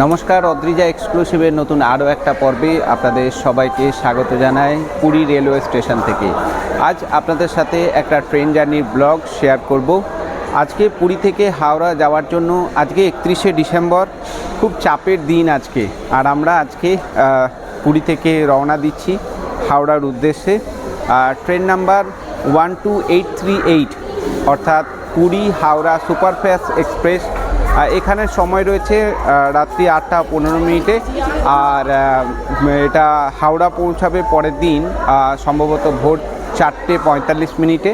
নমস্কার, অদ্রিজা এক্সক্লুসিভের নতুন আরও একটা পর্বে আপনাদের সবাইকে স্বাগত জানাই পুরী রেলওয়ে স্টেশন থেকে। আজ আপনাদের সাথে একটা ট্রেন জার্নির ব্লগ শেয়ার করব। আজকে পুরী থেকে হাওড়া যাওয়ার জন্য আজকে একত্রিশে ডিসেম্বর, খুব চাপের দিন আজকে। আর আমরা আজকে পুরী থেকে রওনা দিচ্ছি হাওড়ার উদ্দেশ্যে। আর train number one two eight three eight অর্থাৎ পুরী হাওড়া সুপারফাস্ট এক্সপ্রেস এখানে সময় রয়েছে রাত্রি আটটা পনেরো মিনিটে। আর এটা হাওড়া পৌঁছাবে পরের দিন সম্ভবত ভোর চারটে পঁয়তাল্লিশ মিনিটে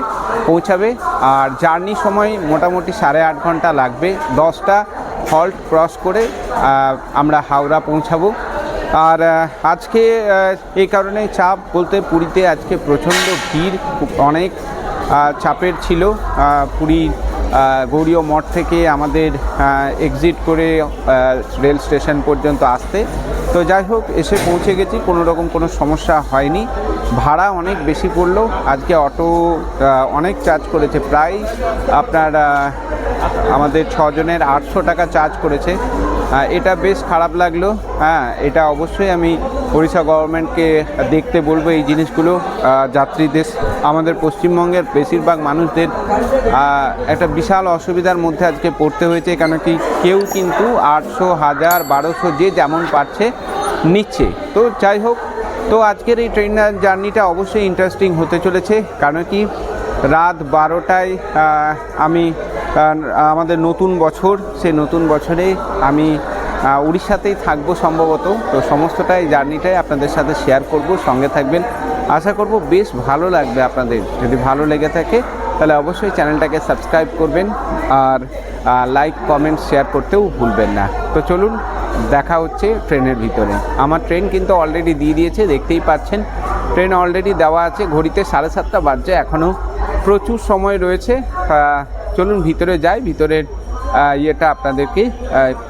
পৌঁছাবে। আর জার্নি সময় মোটামুটি সাড়ে আট ঘণ্টা লাগবে। দশটা হল্ট ক্রস করে আমরা হাওড়া পৌঁছাবো। আর আজকে এই কারণে চাপ বলতে পুরীতে আজকে প্রচণ্ড ভিড় অনেক চাপের ছিল। আহ, গৌরীয় মঠ থেকে আমাদের এক্সিট করে রেল স্টেশন পর্যন্ত আসতে। তো যাই হোক, এসে পৌঁছে গেছি, কোনো রকম কোনো সমস্যা হয়নি। ভাড়া অনেক বেশি পড়ল, আজকে অটো অনেক চার্জ করেছে। প্রায় আপনার আমাদের ছজনের আটশো টাকা চার্জ করেছে। এটা বেশ খারাপ লাগল। হ্যাঁ এটা অবশ্যই আমি ওড়িশা গভর্নমেন্টকে দেখতে বলব এই জিনিসগুলো। যাত্রীদের, আমাদের পশ্চিমবঙ্গের বেশিরভাগ মানুষদের একটা বিশাল অসুবিধার মধ্যে আজকে পড়তে হয়েছে কেন কি কেউ কিন্তু আটশো, হাজার, বারোশো যে যেমন পারছে নিচ্ছে। তো যাই হোক, তো আজকের এই ট্রেন জার্নিটা অবশ্যই ইন্টারেস্টিং হতে চলেছে কারণ কি রাত বারোটায় আমি আমাদের নতুন বছর, সেই নতুন বছরে আমি উড়িষ্যাতেই থাকব সম্ভবত। তো সমস্তটাই জার্নিটাই আপনাদের সাথে শেয়ার করব, সঙ্গে থাকবেন। আশা করব বেশ ভালো লাগবে আপনাদের। যদি ভালো লেগে থাকে, তাহলে অবশ্যই চ্যানেলটাকে সাবস্ক্রাইব করবেন আর লাইক, কমেন্ট, শেয়ার করতেও ভুলবেন না। তো চলুন, দেখা হচ্ছে ট্রেনের ভিতরে। আমার ট্রেন কিন্তু অলরেডি দিয়ে দিয়েছে, দেখতেই পাচ্ছেন। ট্রেন অলরেডি দেওয়া আছে, ঘড়িতে সাড়ে সাতটা বাজছে, এখনও প্রচুর সময় রয়েছে। চলুন ভিতরে যাই, ভিতরের ইয়েটা আপনাদেরকে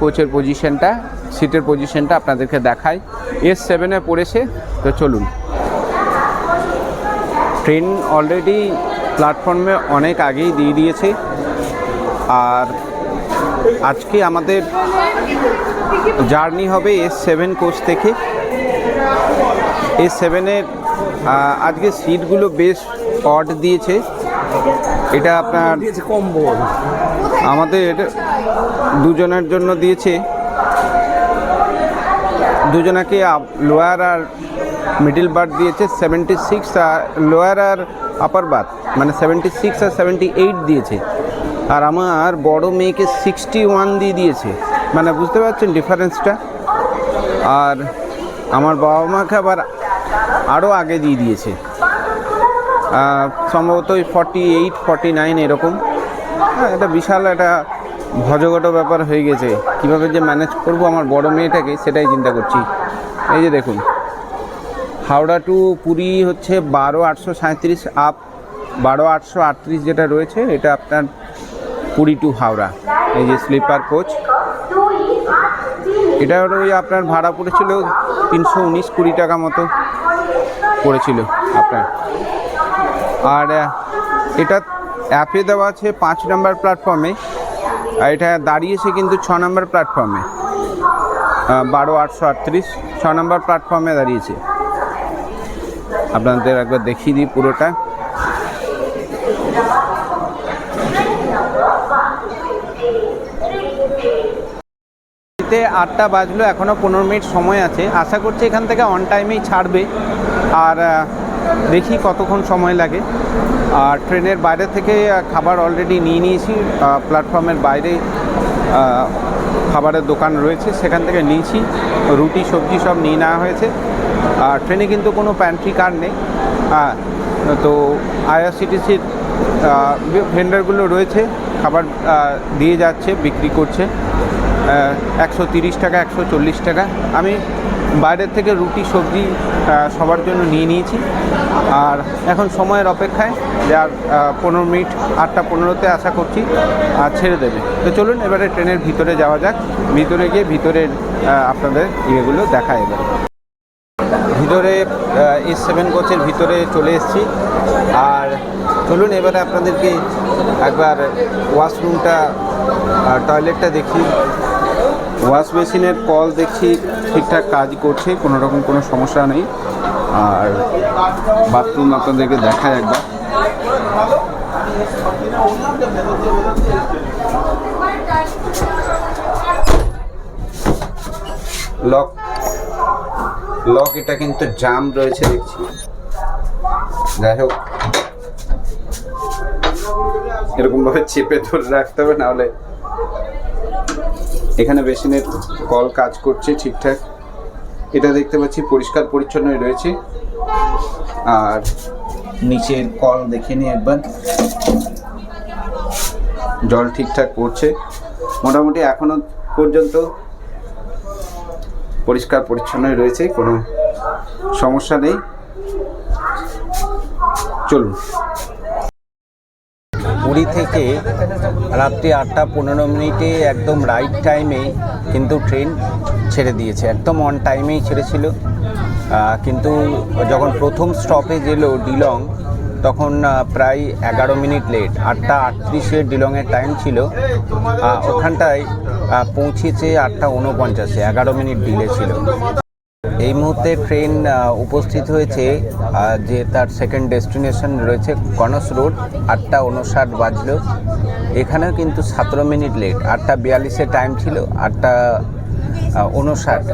কোচের পজিশনটা সিটের পজিশনটা আপনাদেরকে দেখাই। এস সেভেনে পড়েছে, তো চলুন। ট্রেন অলরেডি প্ল্যাটফর্মে অনেক আগেই দিয়ে দিয়েছে। আর আজকে আমাদের জার্নি হবে এস সেভেন কোচ থেকে। এস সেভেনের আজকে সিটগুলো বেশ অড দিয়েছে। এটা আপনার কম্বল। আমাদের দুজনের জন্য দিয়েছে। দুজনাকে লোয়ার আর মিডিল বার্থ দিয়েছে সেভেন্টি সিক্স আর লোয়ার আর আপার বার্থ মানে সেভেন্টি সিক্স আর সেভেন্টি এইট দিয়েছে। আর আমার বড় মেয়েকে সিক্সটি ওয়ান দিয়ে দিয়েছে। মানে বুঝতে পারছেন ডিফারেন্সটা আর আমার বাবা মাকে আবার আরও আগে দিয়ে দিয়েছে। সম্ভবত ওই ফর্টি এইট ফর্টি নাইন এরকম। হ্যাঁ এটা বিশাল একটা ভজগট ব্যাপার হয়ে গেছে। কীভাবে যে ম্যানেজ করব আমার বড় মেয়েটাকে, সেটাই চিন্তা করছি। এই যে দেখুন, হাওড়া টু পুরী হচ্ছে বারো আটশো সাঁত্রিশ আপ বারো আটশো আটত্রিশ যেটা রয়েছে, এটা আপনার পুরী টু হাওড়া। এই যে স্লিপার কোচ এটা ওই আপনার ভাড়া পড়েছিল তিনশো উনিশ কুড়ি টাকা মতো পড়েছিল আপনার। আর এটা অ্যাপে দেওয়া আছে পাঁচ নম্বর প্ল্যাটফর্মে। আর এটা দাঁড়িয়েছে কিন্তু ছ নম্বর প্ল্যাটফর্মে। বারো আটশো আটত্রিশ, ছ নম্বর প্ল্যাটফর্মে দাঁড়িয়েছে। আপনাদের একবার দেখিয়ে দিই পুরোটা। আটটা বাজলো এখনও পনেরো মিনিট সময় আছে। আশা করছি এখান থেকে অন টাইমেই ছাড়বে। আর দেখি কতক্ষণ সময় লাগে। আর ট্রেনের বাইরে থেকে খাবার অলরেডি নিয়ে নিয়েছি। প্ল্যাটফর্মের বাইরে খাবারের দোকান রয়েছে, সেখান থেকে নিয়েছি। রুটি, সবজি সব নিয়ে নেওয়া হয়েছে। আর ট্রেনে কিন্তু কোনো প্যান্ট্রি কার নেই। হ্যাঁ তো আইআরসিটিসির ভেন্ডারগুলো রয়েছে, খাবার দিয়ে যাচ্ছে, বিক্রি করছে। একশো তিরিশ টাকা, একশো চল্লিশ টাকা। আমি বাইরের থেকে রুটি, সবজি সবার জন্য নিয়ে নিয়েছি। আর এখন সময়ের অপেক্ষায় যে আর পনেরো মিনিট, আটটা পনেরোতে আশা করছি আর ছেড়ে দেবে। তো চলুন এবারে ট্রেনের ভিতরে যাওয়া যাক। ভিতরে গিয়ে ভিতরের আপনাদের ইয়েগুলো দেখা এবারে। ভিতরে এস সেভেন কোচের ভিতরে চলে এসেছি। আর চলুন এবারে আপনাদেরকে একবার ওয়াশরুমটা টয়লেটটা দেখি। ওয়াশ বেসিনের কল দেখছি ঠিকঠাক কাজ করছে কোনো রকম কোনো সমস্যা নেই। আর বাথরুম আপনাদেরকে দেখায় একবার। লক লক এটা কিন্তু জাম রয়েছে, দেখছি। যাই হোক এরকম ভাবে চেপে ধরে রাখতে হবে, নাহলে এখানে বেসিনের কল কাজ করছে ঠিকঠাক। এটা দেখতে পাচ্ছি, পরিষ্কার পরিচ্ছন্নই রয়েছে। আর নিচের কল দেখে নিই একবার। জল ঠিকঠাক পড়ছে। মোটামুটি এখনও পর্যন্ত পরিষ্কার পরিচ্ছন্নই রয়েছে, কোনো সমস্যা নেই। চলুন। পুরী থেকে রাত্রি আটটা পনেরো মিনিটে একদম রাইট টাইমে কিন্তু ট্রেন ছেড়ে দিয়েছে। একদম অন টাইমেই ছেড়েছিল। কিন্তু যখন প্রথম স্টপেজ এলো ডিলং তখন প্রায় এগারো মিনিট লেট আটটা আটত্রিশে ডিলংয়ের টাইম ছিল। ওখানটায় পৌঁছেছে আটটা উনপঞ্চাশে। এগারো মিনিট ডিলে ছিল। এই মুহূর্তে ট্রেন উপস্থিত হয়েছে যে তার সেকেন্ড ডেস্টিনেশন রয়েছে কনস রোড, আটটা উনষাট বাজলো। এখানেও কিন্তু সতেরো মিনিট লেট আটটা বিয়াল্লিশে টাইম ছিল, আটটা উনষাট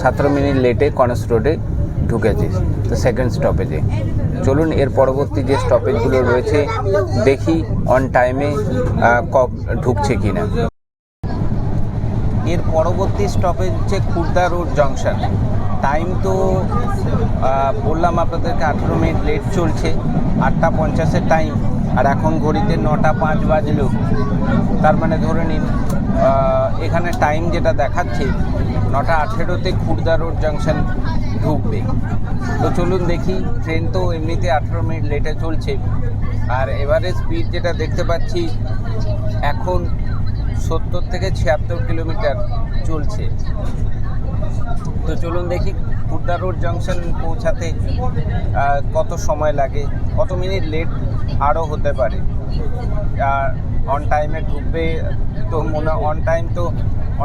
সতেরো মিনিট লেটে কনস রোডে ঢুকেছে তো সেকেন্ড স্টপেজে চলুন, এর পরবর্তী যে স্টপেজগুলো রয়েছে, দেখি অন টাইমে ঢুকছে কি না এর পরবর্তী স্টপেজ হচ্ছে খুর্দা রোড জংশন টাইম তো বললাম আপনাদেরকে আঠেরো মিনিট লেট চলছে, আটটা পঞ্চাশের টাইম আর এখন ঘড়িতে নটা পাঁচ বাজলো। তার মানে ধরে নিন এখানে টাইম যেটা দেখাচ্ছে, নটা আঠেরোতে খুর্দা রোড জাংশন ঢুকবে। তো চলুন দেখি ট্রেন তো এমনিতে আঠেরো মিনিট লেটে চলছে। আর এবারে স্পিড যেটা দেখতে পাচ্ছি, এখন সত্তর থেকে ছিয়াত্তর কিলোমিটার চলছে। তো চলুন দেখি খুর্দা রোড জংশন পৌঁছাতে কত সময় লাগে, কত মিনিট লেট আরও হতে পারে। আর অন টাইমে ঢুকবে তো মনে অন টাইম তো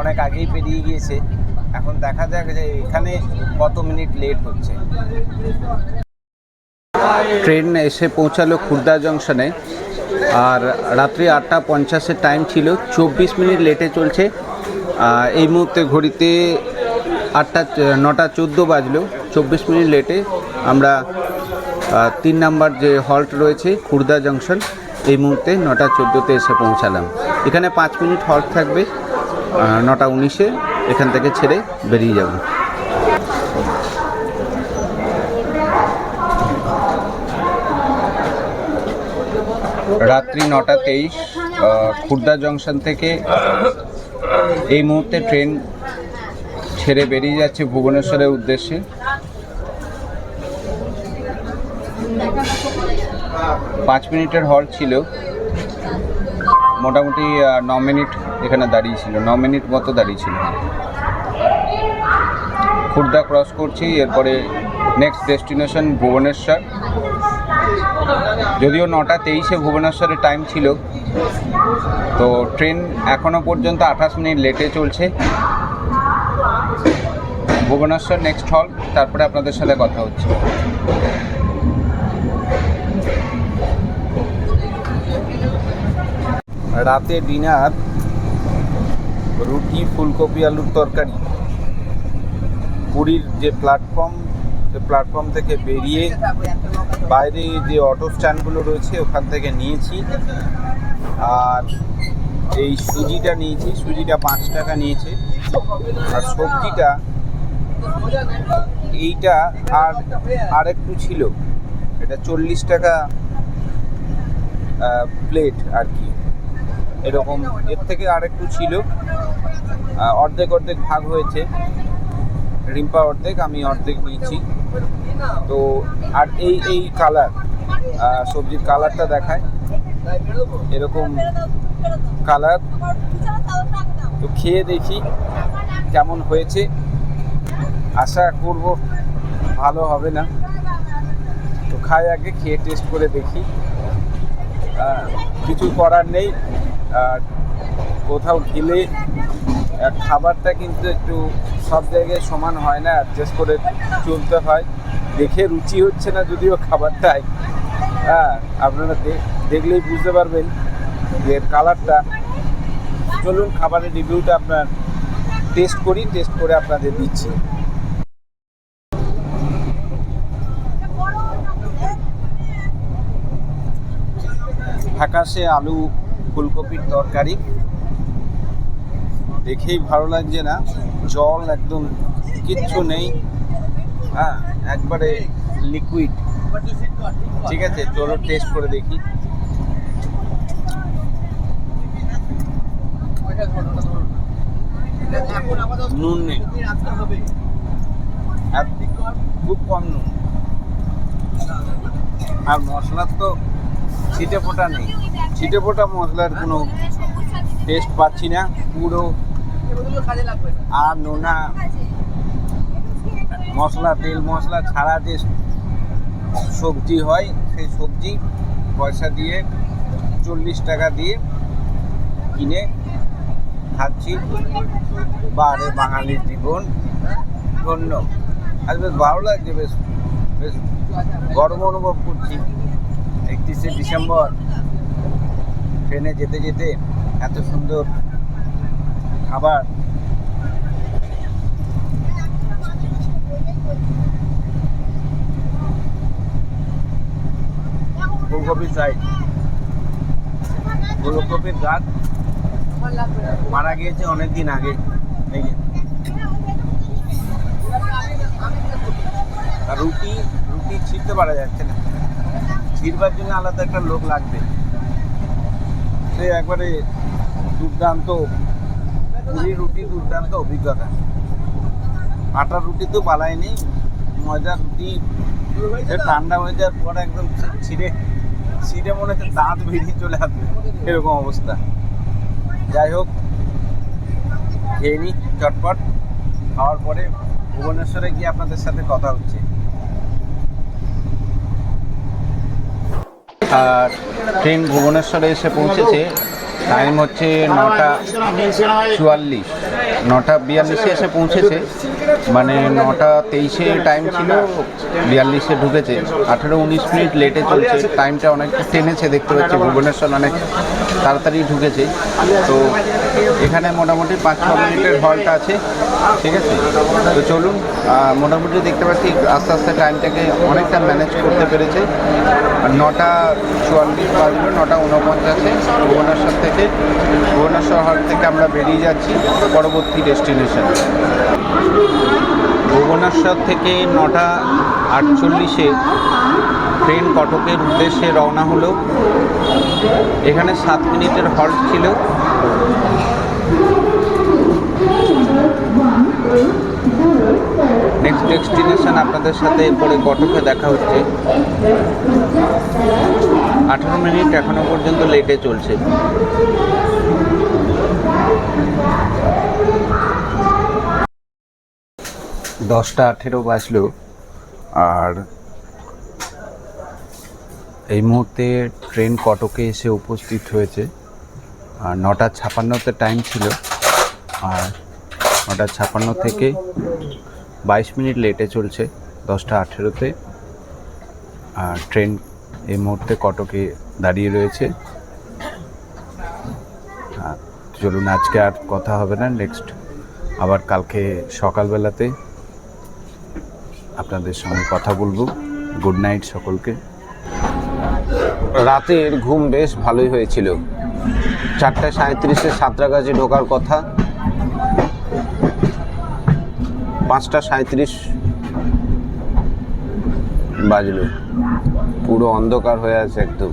অনেক আগেই পেরিয়ে গিয়েছে। এখন দেখা যাক যে এখানে কত মিনিট লেট হচ্ছে। ট্রেন এসে পৌঁছালো খুর্দা জংশনে আর রাত্রি আটটা পঞ্চাশের টাইম ছিল, চব্বিশ মিনিট লেটে চলছে। এই মুহূর্তে ঘড়িতে আটটা, নটা, চোদ্দ বাজলো চব্বিশ মিনিট লেটে আমরা তিন নাম্বার যে হল্ট রয়েছে, খুর্দা জংশন, এই মুহূর্তে নটা, চোদ্দোতে এসে পৌঁছালাম। এখানে পাঁচ মিনিট হল্ট থাকবে নটা, উনিশে এখান থেকে ছেড়ে বেরিয়ে যাব। রাত্রি নটা তেইশ খুর্দা জংশন থেকে এই মুহূর্তে ট্রেন ছেড়ে বেরিয়ে যাচ্ছে ভুবনেশ্বরের উদ্দেশ্যে। পাঁচ মিনিটের হল ছিল। মোটামুটি ন মিনিট এখানে দাঁড়িয়ে ছিল। ন মিনিট মতো দাঁড়িয়ে ছিল। খুর্দা ক্রস করছি, এরপরে নেক্সট ডেস্টিনেশন ভুবনেশ্বর। যদিও নটা তেইশে ভুবনেশ্বরের টাইম ছিল, তো ট্রেন এখনও পর্যন্ত আঠাশ মিনিট লেটে চলছে। ভুবনেশ্বর নেক্সট হল তারপরে আপনাদের সাথে কথা হচ্ছে। রাতে ডিনার, রুটি, ফুলকপি, আলুর তরকারি। পুরীর যে প্ল্যাটফর্ম সে প্ল্যাটফর্ম থেকে বেরিয়ে বাইরে যে অটো স্ট্যান্ডগুলো রয়েছে, ওখান থেকে নিয়েছি। আর এই সুজিটা নিয়েছি, সুজিটা পাঁচ টাকা নিয়েছে। আর সবজিটা এইটা আর আর একটু ছিল। এটা চল্লিশ টাকা প্লেট আর কি। এরকম, এর থেকে আর একটু ছিল অর্ধেক অর্ধেক ভাগ হয়েছে। রিম্পা অর্ধেক, আমি অর্ধেক নিয়েছি। তো, আর এই এই কালার সবজির কালারটা দেখায়। এরকম কালার তো খেয়ে দেখি কেমন হয়েছে। আশা করব ভালো হবে না। তো খাই আগে, খেয়ে টেস্ট করে দেখি। কিছু করার নেই। আর কোথাও গেলে খাবারটা কিন্তু একটু সব জায়গায় সমান হয় না অ্যাডজাস্ট করে চলতে হয়। দেখে রুচি হচ্ছে না যদিও খাবারটাই হ্যাঁ আপনারা দেখলেই বুঝতে পারবেন যে কালারটা চলুন খাবারের রিভিউটা আপনার টেস্ট করি টেস্ট করে আপনাদের দিচ্ছি। ফ্যাকাশে আলু ফুলকপির তরকারি। দেখেই ভালো লাগছে না। জল একদম কিচ্ছু নেই। হ্যাঁ একবারে লিকুইড ঠিক আছে, চলো টেস্ট করে দেখি। নুন নেই। খুব কম নুন। আর মশলার তো ছিটে ফোটা নেই। ছিটে ফোটা মশলার কোনো টেস্ট পাচ্ছি না, পুরো আর নোনা মশলা, তেল মশলা ছাড়া যে সবজি হয়, সেই সবজি পয়সা দিয়ে, চল্লিশ টাকা দিয়ে কিনে খাচ্ছি। বারে বাঙালির জীবন। ধন্য। আজ বেশ ভালো লাগছে, বেশ বেশ গর্ব অনুভব করছি। একত্রিশে ডিসেম্বর। ট্রেনে যেতে যেতে এত সুন্দর খাবার। ফুলকপির সাইড ফুলকপির গাছ মারা গিয়েছে অনেক দিন আগে রুটি রুটি ছিঁড়তে পারা যাচ্ছে না। ছিঁড়বার জন্য আলাদা একটা লোক লাগবে। সে একবারে দুর্দান্ত পুরি রুটি দুর্দান্ত অভিজ্ঞতা। আটার রুটি তো পালাই নেই ময়দার রুটি ঠান্ডা হয়ে যাওয়ার পরে একদম ছিঁড়ে ছিঁড়ে মনে হচ্ছে দাঁত বেরিয়ে চলে আসবে। এরকম অবস্থা। যাই হোক, খেয়ে নিই, চটপট। খাওয়ার পরে ভুবনেশ্বরে গিয়ে আপনাদের সাথে কথা হচ্ছে। আর ট্রেন ভুবনেশ্বরে এসে পৌঁছেছে। টাইম হচ্ছে নটা চুয়াল্লিশ। নটা বিয়াল্লিশে এসে পৌঁছেছে। মানে নটা তেইশে টাইম ছিল, বিয়াল্লিশে ঢুকেছে। আঠেরো উনিশ মিনিট লেটে চলছে। টাইমটা অনেক টেনেছে দেখতে পাচ্ছি। ভুবনেশ্বর অনেক তাড়াতাড়ি ঢুকেছে। তো এখানে মোটামুটি পাঁচ ছ মিনিটের হলটা আছে, ঠিক আছে? তো চলুন মোটামুটি দেখতে পাচ্ছি আস্তে আস্তে টাইমটাকে অনেকটা ম্যানেজ করতে পেরেছে। নটা চুয়াল্লিশ বাজলো, নটা উনপঞ্চাশে ভুবনেশ্বর থেকে, ভুবনেশ্বর হল থেকে আমরা বেরিয়ে যাচ্ছি পরবর্তী ডেস্টিনেশন ভুবনেশ্বর থেকে নটা আটচল্লিশে ট্রেন কটকের উদ্দেশ্যে রওনা হলো। এখানে সাত মিনিটের হল্ট ছিল। নেক্সট ডেস্টিনেশন আপনাদের সাথে পরে কটকে দেখা হচ্ছে। আঠারো মিনিট এখনও পর্যন্ত লেটে চলছে। দশটা আঠেরো বাজলো, আর এই মুহূর্তে ট্রেন কটকে এসে উপস্থিত হয়েছে। আর নটা ছাপান্নতে টাইম ছিল। আর নটা ছাপান্ন থেকে বাইশ মিনিট লেটে চলছে, দশটা আঠেরোতে। আর ট্রেন এই মুহূর্তে কটকে দাঁড়িয়ে রয়েছে। চলুন, আজকে আর কথা হবে না নেক্সট আবার কালকে সকালবেলাতে আপনাদের সঙ্গে কথা বলব। গুড নাইট সকলকে। রাতের ঘুম বেশ ভালোই হয়েছিল। চারটে সাঁত্রিশে সাঁতরাগাছি ঢোকার কথা। পাঁচটা সাঁত্রিশ বাজলো। পুরো অন্ধকার হয়ে আছে একদম।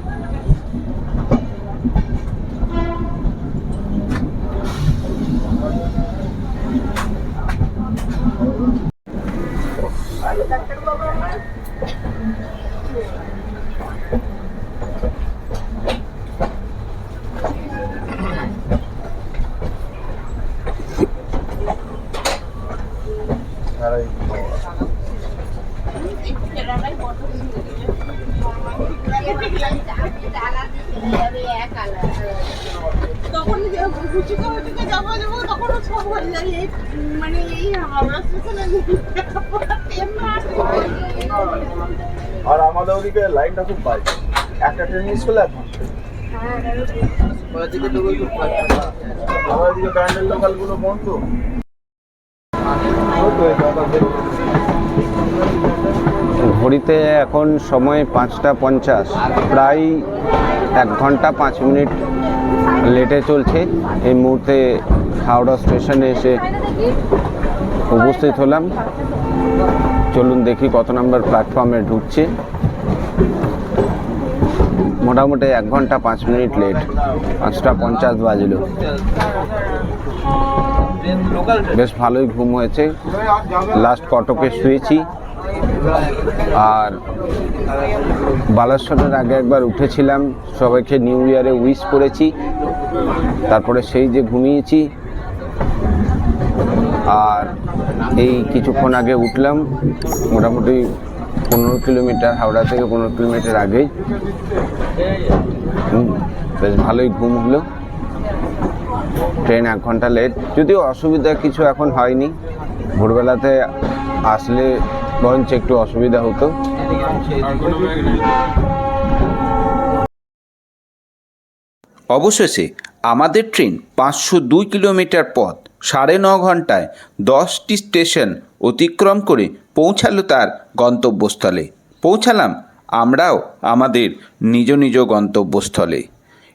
আর আমাদের ওদিকে লাইনটা খুব বাজে। একটা ট্রেন মিস করলে বন্ধ। ঘড়িতে এখন সময় পাঁচটা পঞ্চাশ। প্রায় এক ঘণ্টা পাঁচ মিনিট লেটে চলছে। এই মুহূর্তে হাওড়া স্টেশনে এসে উপস্থিত হলাম। চলুন দেখি কত নম্বর প্ল্যাটফর্মে ঢুকছে। মোটামুটি এক ঘণ্টা পাঁচ মিনিট লেট। পাঁচটা পঞ্চাশ বাজলো। বেশ ভালোই ঘুম হয়েছে। লাস্ট কটকে শুয়েছি। আর বালাসনের আগে একবার উঠেছিলাম। সবাইকে নিউ ইয়ারে উইশ করেছি। তারপরে সেই যে ঘুমিয়েছি আর এই কিছুক্ষণ আগে উঠলাম, মোটামুটি পনেরো কিলোমিটার, হাওড়া থেকে পনেরো কিলোমিটার আগেই। বেশ ভালোই ঘুম হলো। ট্রেন এক ঘণ্টা লেট যদিও অসুবিধা কিছু এখন হয়নি। ভোরবেলাতে আসলে বরঞ্চ একটু অসুবিধা হতো। অবশেষে আমাদের ট্রেন পাঁচশো দুই কিলোমিটার পথ সাড়ে ন ঘন্টায় দশটি স্টেশন অতিক্রম করে পৌঁছালো তার গন্তব্যস্থলে। পৌঁছালাম আমরাও আমাদের নিজ নিজ গন্তব্যস্থলে।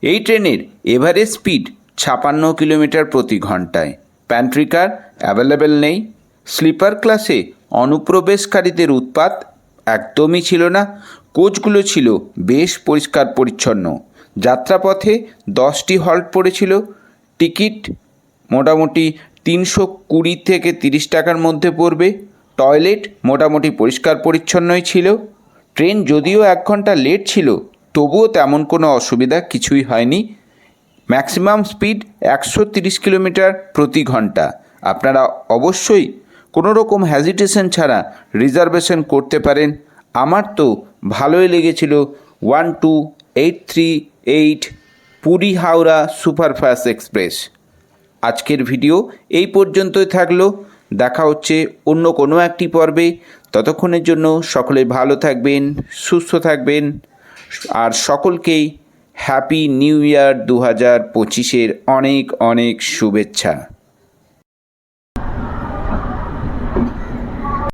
এই ট্রেনের এভারেজ স্পিড ছাপান্ন কিলোমিটার প্রতি ঘন্টায় প্যান্ট্রিকার অ্যাভেলেবেল নেই। স্লিপার ক্লাসে অনুপ্রবেশকারীদের উৎপাত একদমই ছিল না। কোচগুলো ছিল বেশ পরিষ্কার পরিচ্ছন্ন যাত্রাপথে দশটি হল্ট পড়েছিল। টিকিট মোটামুটি তিনশো কুড়ি থেকে তিরিশ টাকার মধ্যে পড়বে। টয়লেট মোটামুটি পরিষ্কার পরিচ্ছন্নই ছিল। ট্রেন যদিও এক ঘণ্টা লেট ছিল, তবুও তেমন কোনো অসুবিধা কিছুই হয়নি। ম্যাক্সিমাম স্পিড একশো তিরিশ কিলোমিটার প্রতি ঘণ্টা। আপনারা অবশ্যই কোনো রকম হ্যাজিটেশন ছাড়া রিজার্ভেশন করতে পারেন। আমার তো ভালোই লেগেছিল one two eight three eight Puri Howrah superfast express. আজকের ভিডিও এই পর্যন্তই থাকল। দেখা হচ্ছে অন্য কোনো একটি পর্বে। ততক্ষণের জন্য সকলে ভালো থাকবেন, সুস্থ থাকবেন। আর সকলকেই হ্যাপি নিউ ইয়ার দু হাজার পঁচিশের অনেক অনেক শুভেচ্ছা।